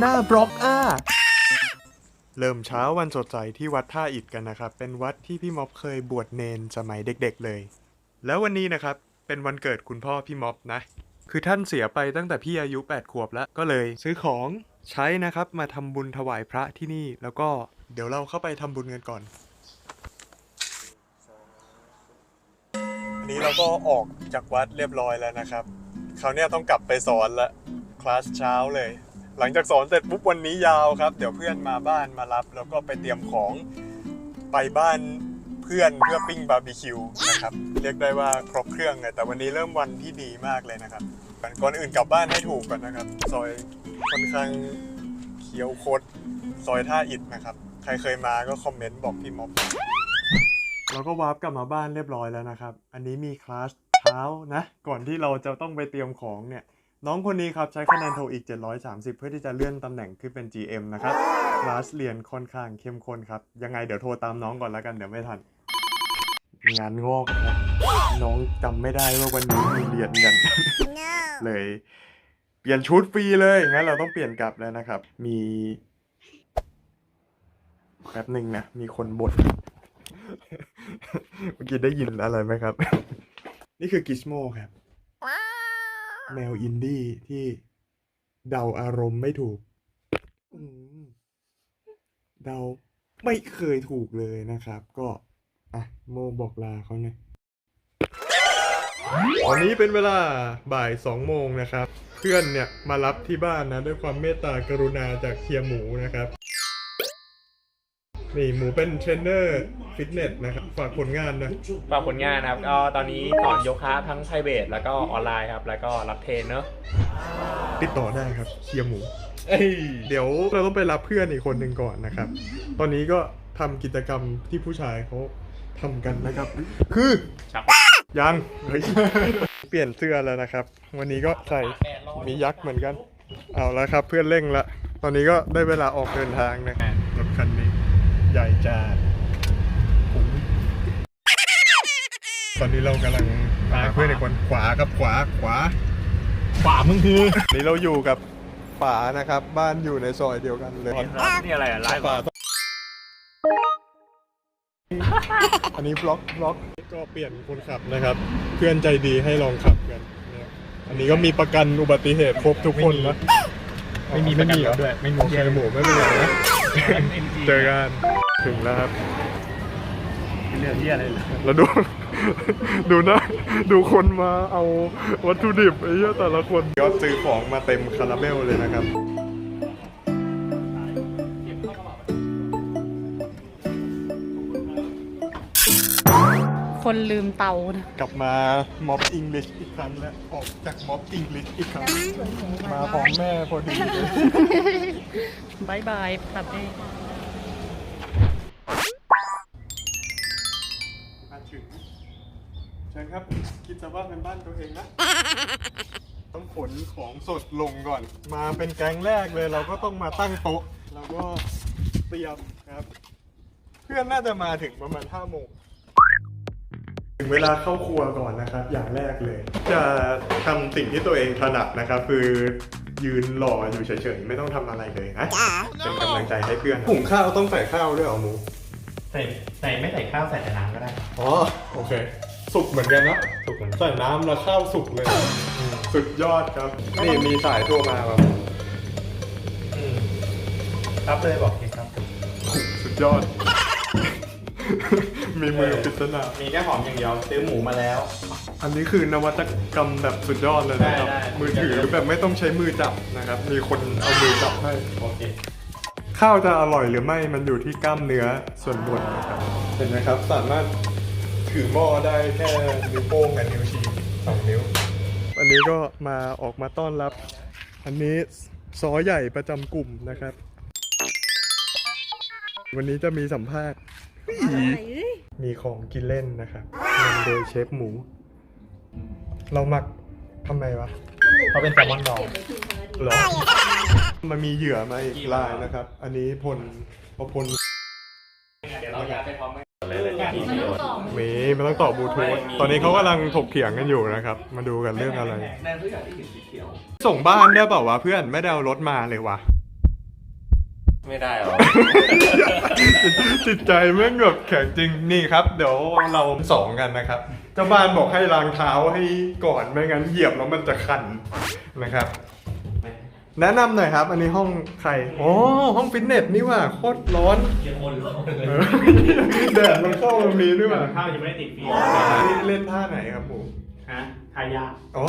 หน้าบล็อกอ้าเริ่มเช้าวันสดใสที่วัดท่าอิฐกันนะครับ เป็นวัดที่พี่ม็อบเคยบวชเนนสมัยเด็กๆเลย แล้ววันนี้นะครับเป็นวันเกิดคุณพ่อพี่ม็อบนะ คือท่านเสียไปตั้งแต่พี่อายุ 8 ขวบแล้ว ก็เลยซื้อของใช้นะครับมาทำบุญถวายพระที่นี่ แล้วก็เดี๋ยวเราเข้าไปทำบุญกันก่อน อันนี้เราก็ออกจากวัดเรียบร้อยแล้วนะครับ คราวเนี้ยต้องกลับไปสอนละคลาสเช้าเลย หลังจากสอนเสร็จปุ๊บวันนี้ยาวครับ เดี๋ยวเพื่อนมาบ้านมารับ แล้วก็ไปเตรียมของไปบ้านเพื่อนเพื่อปิ้งบาร์บีคิวนะครับเรียกได้ว่าครบเครื่องเลยแต่วันนี้เริ่มวันที่ดีมากเลยนะครับก่อนอื่นกลับบ้านให้ถูกก่อนนะครับ ซอยค่อนข้างเขียวโคตรซอยท่าอิฐนะครับ ใครเคยมาก็คอมเมนต์บอกพี่ม็อบเราก็วาร์ปกลับมาบ้านเรียบร้อยแล้วนะครับ อันนี้มีคลาสเช้านะ ก่อนที่เราจะต้องไปเตรียมของเนี่ย น้องคนนี้ครับ ใช้คะแนนโทอีก 730 เพื่อที่จะเลื่อนตำแหน่งขึ้นเป็น GM นะครับคลาสเรียนค่อนข้างเข้มข้นครับ ยังไงเดี๋ยวโทรตามน้องก่อนแล้วกันเดี๋ยวไม่ทัน งานงอกครับ น้องจำไม่ได้ว่าวันนี้มีเรียนกัน เลย เปลี่ยนชุดฟรีเลยงั้นเราต้องเปลี่ยนกลับแล้วนะครับ มีแป๊บหนึ่งนะ มีคนบ่นเมื่อกี้ได้ยินอะไรไหมครับ นี่คือกิสโมครับ แมวอินดี้ที่เดาอารมณ์ไม่ถูกอืมเดาไม่เคยถูกเลยนะครับ ก็ อะ โมบอกลาเขาหน่อยตอนนี้เป็นเวลาบ่ายสองโมงนะครับ เพื่อนเนี่ยมารับที่บ้านนะ ด้วยความเมตตากรุณาจากเฮียหมูนะครับ นี่หมูเป็นเทรนเนอร์ฟิตเนสนะครับ ฝากผลงานนะฝากผลงานนะครับก็ตอนนี้สอนโยคะทั้งไพรเวทแล้วก็ออนไลน์ครับ แล้วก็รับเทรนเนอะติดต่อได้ครับเฮียหมู เอ้ยเดี๋ยวเราต้องไปรับเพื่อนอีกคนหนึ่งก่อนนะครับ ตอนนี้ก็ทำกิจกรรมที่ผู้ชายเขาทำกันนะครับ คือชักยังเฮ้ยเปลี่ยนเสื้อแล้วนะครับ วันนี้ก็ใส่มียักษ์เหมือนกัน เอาแล้วครับเพื่อนเร่งละ ตอนนี้ก็ได้เวลาออกเดินทางนะครับรถคันนี้ใหญ่จ้าผมตอนนี้เรากำลังพาเพื่อนอีกคนขวาครับขวาขวาขวามึงคือนี่เราอยู่กับป๋านะครับ บ้านอยู่ในซอยเดียวกันเลยนี่อะไรอะไลฟ์ป๋าอันนี้บล็อกบล็อกก็เปลี่ยนคนขับนะครับ เพื่อนใจดีให้ลองขับกันเนี่ยอันนี้ก็มีประกันอุบัติเหตุครบทุกคนนะไม่มีประกันเหรอด้วยไม่มีโอเคหมูไม่เป็นไรนะเจอกัน ถึงแล้วครับเรื่องที่อะไรเลยแล้วดู ดูนะ ดูคนมาเอาวัตถุดิบไอ้เหี้ยแต่ละคนก็ซื้อของมาเต็มคาราเบลเลยนะครับคนลืมเตานะกลับมาม็อบอังกฤษอีกครั้งแล้วออกจากม็อบอังกฤษอีกครั้ง มาพร้อมแม่พอดีเลยบายบายตัดเอง เชิญครับ คิดซะว่าเป็นบ้านตัวเองนะ ต้องขนของสดลงก่อน มาเป็นแก๊งแรกเลย เราก็ต้องมาตั้งโต๊ะ แล้วก็เตรียมครับ เพื่อนน่าจะมาถึงประมาณห้าโมงถึงเวลาเข้าครัวก่อนนะครับ อย่างแรกเลย จะทำสิ่งที่ตัวเองถนัดนะครับ คือยืนหล่ออยู่เฉยๆไม่ต้องทำอะไรเลยนะเป็นกำลังใจให้เพื่อนหุงข้าวต้องใส่ข้าวด้วยเหรอหมู ใส่ใส่ไม่ใส่ข้าวใส่แต่น้ำก็ได้ อ๋อ โอเค สุกเหมือนกันนะถูกเหมือนใส่น้ำแล้วข้าวสุกเลยอืมสุดยอดครับ นี่มีสายโทรมาครับรับเลยบอกทีครับ สุดยอด มีมือปริศนามีแค่หอมอย่างเดียวซื้อหมูมาแล้ว อันนี้คือนวัตกรรมแบบสุดยอดเลยนะครับ ได้ได้ มือถือแบบไม่ต้องใช้มือจับนะครับ มีคนเอามือจับให้ โอเคข้าวจะอร่อยหรือไม่มันอยู่ที่กล้ามเนื้อส่วนบนนะครับ เห็นไหมครับ สามารถ ถือหม้อได้แค่นิ้วโป้งกับนิ้วชี้สองนิ้ว อันนี้ก็มาออกมาต้อนรับ อันนี้ซอใหญ่ประจำกลุ่มนะครับ วันนี้จะมีสัมภาษณ์ มีของกินเล่นนะครับนำโดยเชฟหมู เราหมักทำไมวะเขาเป็นแซลมอนดองเหรอมันมีเหยื่อมาอีกลายนะครับ อันนี้พลประพล มีมันต้องต่อบลูทูธตอนนี้เขากำลังถกเถียงกันอยู่นะครับ มาดูกันเรื่องอะไรส่งบ้านได้เปล่าวะเพื่อนไม่ได้เอารถมาเลยวะ ไม่ได้หรอ จิตใจแม่งแบบแข็งจริงนี่ครับ เดี๋ยวเราสองกันนะครับเจ้าบ้านบอกให้ล้างเท้าให้ก่อนไม่งั้นเหยียบแล้วมันจะคันนะครับ แนะนำหน่อยครับ อันนี้ห้องใครโอ้ห้องฟิตเนสนี่ว่าโคตรร้อนยังวนร้อนเลยเออแดดมันเข้าตรงนี้ด้วยว่ะข้าวยังไม่ได้ติดฟรีนี่เล่นท่าไหนครับผมฮะทายาอ๋อ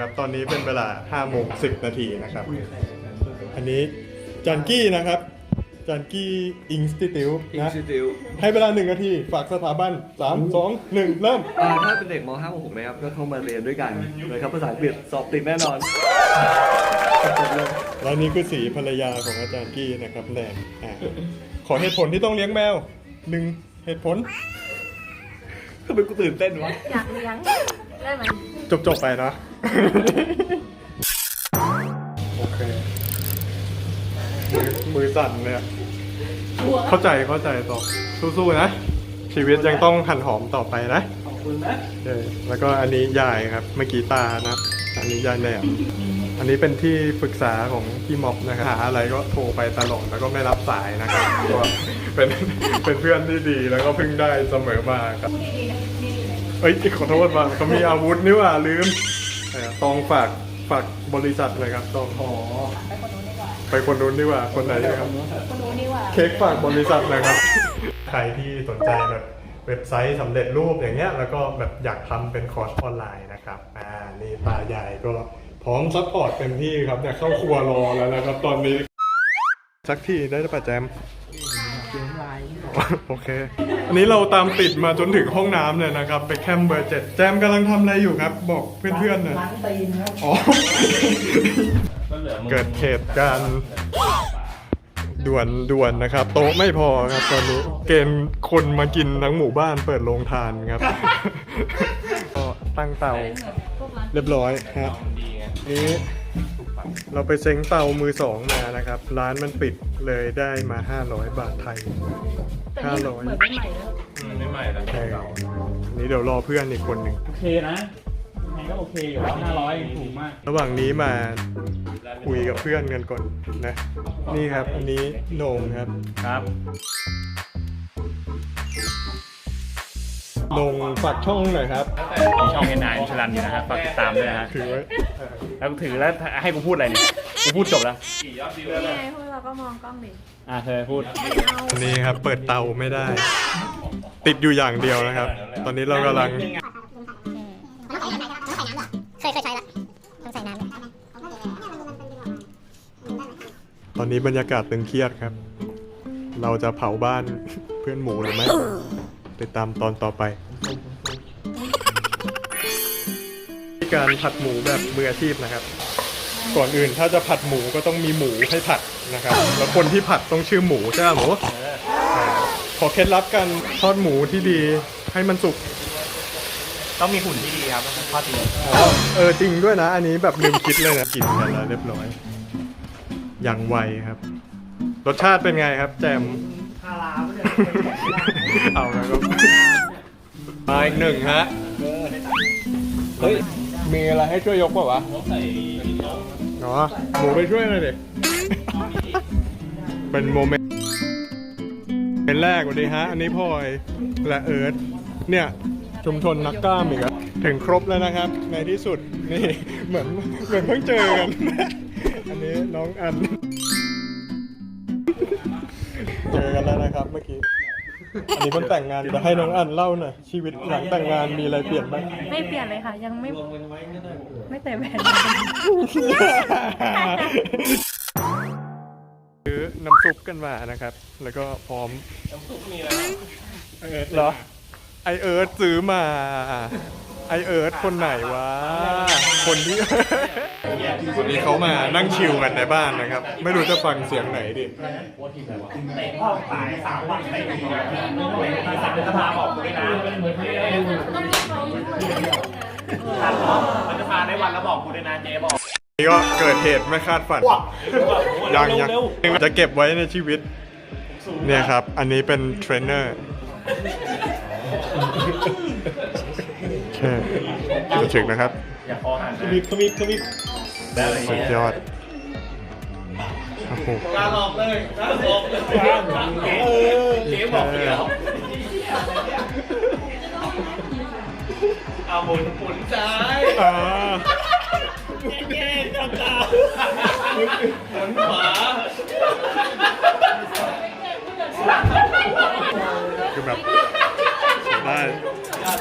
ครับตอนนี้เป็นเวลา5โมง10 นาทีนะครับ อันนี้จันกี้นะครับ จันกี้อิงสติทิวนะให้เวลาหนึ่งนาทีฝากสถาบัน3 2 1เริ่มอ่าถ้าเป็นเด็กม .5 ม .6 นะครับ ก็เข้ามาเรียนด้วยกันเลยครับภาษาอังกฤษสอบติดแน่นอน แล้วนี่คือสีภรรยาของอาจารย์กี้นะครับแดงอะขอเหตุผลที่ต้องเลี้ยงแมวหนึ่งเหตุผลทำไมกูตื่นเต้นวะ อยากเลี้ยงได้ไหม จบจบๆไปเนาะโอเคมือมือสั่นเลยอะ เข้าใจเข้าใจต่อสู้ๆนะ ชีวิตยังต้องหันหอมต่อไปนะขอบคุณนะเออแล้วก็อันนี้ยายครับเมื่อกี้ตานะอันนี้ยายแหนมอันนี้เป็นที่ปรึกษาของพี่ม็อบนะครับหาอะไรก็โทรไปตลอดแล้วก็ไม่รับสายนะครับก็เป็นเป็นเพื่อนที่ดีแล้วก็พึ่งได้เสมอมาครับเอ้ยขอโทษว่าเขามีอาวุธนี่หว่าลืมเออตองฝากฝากบริษัทเลยครับตองอ๋อ ไปคนนู้นดีกว่าคนไหนดีครับ คนนู้นนี่ว่า เค้กฝากบริษัทนะครับ ใครที่สนใจแบบเว็บไซต์สำเร็จรูปอย่างเงี้ยแล้วก็แบบอยากทำเป็นคอร์สออนไลน์นะครับอ่านี่ตายายก็พร้อมซัพพอร์ตเต็มที่ครับเนี่ยเข้าครัวรอแล้วนะครับตอนนี้ สักทีได้ปะแจมโอเค อันนี้เราตามติดมาจนถึงห้องน้ำเลยนะครับ ไปแคมเบอร์เจ็ดแจมกำลังทำอะไรอยู่ครับ บอกเพื่อนๆหน่อยล้างตีนครับ อ๋อก็ เหลือมึงเกิดเหตุการณ์ด่วนด่วนนะครับ โต๊ะไม่พอครับตอนนี้เกณฑ์คนมากินทั้งหมู่บ้านเปิดโรงทานครับก็ตั้งเตาเรียบร้อยฮะดีไงนี้เราไปเซ็งเตามือสองมานะครับ ร้านมันปิดเลยได้มา 500 บาทไทยแต่นี่เหมือนไม่ใหม่แล้วอืมไม่ใหม่แล้วเอออันนี้เดี๋ยวรอเพื่อนอีกคนหนึ่งโอเคนะยังไงก็โอเคอยู่แล้วห้าร้อยถูกมาก ระหว่างนี้มา คุยกับเพื่อนกันก่อนนะนี่ครับอันนี้โหนงครับครับโหนงฝากช่องหน่อยครับมีช่องเอ็นไอชลันอยู่นะครับฝากติดตามด้วยนะฮะถือไว้เออแล้วถือแล้วให้กูพูดอะไรเนี่ยกูพูดจบแล้วกี่ยอดวิวนี่แล้วไงพวกเราก็มองกล้องดิอะเธอพูดไม่เอาอันนี้ครับเปิดเตาไม่ได้ ติดอยู่อย่างเดียวนะครับ ตอนนี้เรากำลัง นนี้บรรยากาศตึงเครียดครับ เราจะเผาบ้านเพื่อนหมูหรือไม่ติดตามตอนต่อไป การผัดหมูแบบมืออาชีพนะครับ ก่อนอื่นถ้าจะผัดหมูก็ต้องมีหมูให้ผัดนะครับ แล้วคนที่ผัดต้องชื่อหมูใช่ไหมหมูาขอเคล็ดลับการทอดหมูที่ดีให้มันสุกต้องมีหุ่นที่ดีครับทอดดีอ๋อเออจริงด้วยนะ อันนี้แบบลืมคิดเลยนะกินกันแล้วเรียบร้อย อย่างไวครับ รสชาติเป็นไงครับ แจมเอาแล้วก็มาอีกหนึ่งฮะ เฮ้ย มีอะไรให้ช่วยยกเปล่าวะอ๋อหมูไปช่วยหน่อยดิเป็นโมเมนต์เป็นแรกวันนี้ฮะ อันนี้พลอยและเอิร์ธเนี่ย ชุมชนนักกล้ามอีกแล้วถึงครบแล้วนะครับ ในที่สุด นี่ เหมือนเหมือนเพิ่งเจอกันอั นนี้น้องอัน เจอกันแล้วนะครับเมื่อกี้ อันนี้เพิ่งแต่งงานจะให้น้องอันเล่าหน่อยชีวิตหลังแต่งงานมีอะไรเปลี่ยนบ้างไม่เปลี่ยนเลยค่ะ ยังไม่ไม่แต่แหวนซื้อน้ำซุปกันมานะครับ แล้วก็พร้อม น้ำซุปมีแล้วเอิร์ธเหรอ ไอเอิร์ธซื้อมา ไอเอิร์ธคนไหนวะ คนที่ วันนี้เขามานั่งชิลกันในบ้านนะครับ ไม่รู้จะฟังเสียงไหนดิสภาบอกกูด้วยนะมันจะพาได้วันแล้วบอกกูด้วยนะเจ๊บอกนี่ก็เกิดเหตุไม่คาดฝัน ยังยังจะเก็บไว้ในชีวิต เนี่ยครับ อันนี้เป็นเทรนเนอร์ แค่จะถึงนะครับ อย่าคอหันนะสุดยอดโหการหลอกเลยการหลอกเลยเออเก๋บอกเดี๋ยวเอาหมุนหมุนซ้ายอ่าแย่ๆจับตาหมุนขวาคือแบบ 哎，